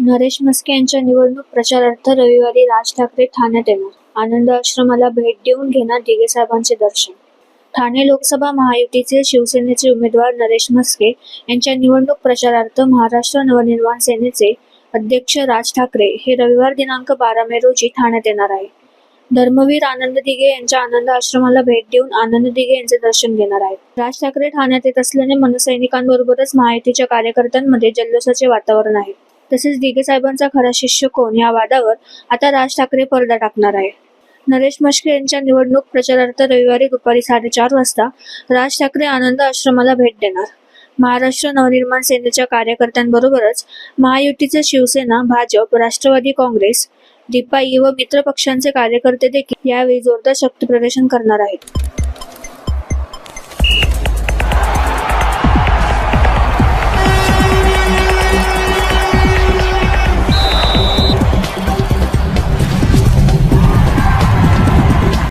नरेश म्हस्के यांच्या निवडणूक प्रचारार्थ रविवारी राज ठाकरे ठाण्यात येणार. आनंद आश्रमाला भेट देऊन घेणार दिघे साहेबांचे दर्शन. ठाणे लोकसभा महायुतीचे शिवसेनेचे उमेदवार नरेश म्हस्के यांच्या निवडणूक प्रचारार्थ महाराष्ट्र नवनिर्माण सेनेचे अध्यक्ष राज ठाकरे हे रविवार दिनांक बारा मे रोजी ठाण्यात येणार आहे. धर्मवीर आनंद दिघे यांच्या आनंद आश्रमाला भेट देऊन आनंद दिघे यांचे दर्शन घेणार आहेत. राज ठाकरे ठाण्यात येत असल्याने मनसैनिकांबरोबरच महायुतीच्या कार्यकर्त्यांमध्ये जल्लोषाचे वातावरण आहे. तसेच दिघे साहेबांचा खरा शिष्य कोण या वादावर आता राज ठाकरे पडदा टाकणार आहे. नरेश मश्के यांच्या निवडणूक प्रचारार्थ रविवारी दुपारी साडेचार वाजता राज ठाकरे आनंद आश्रमाला भेट देणार. महाराष्ट्र नवनिर्माण सेनेच्या कार्यकर्त्यांबरोबरच महायुतीचे शिवसेना भाजप राष्ट्रवादी काँग्रेस दीपाई व मित्र पक्षांचे कार्यकर्ते देखील यावेळी जोरदार शक्तीप्रदर्शन करणार आहेत.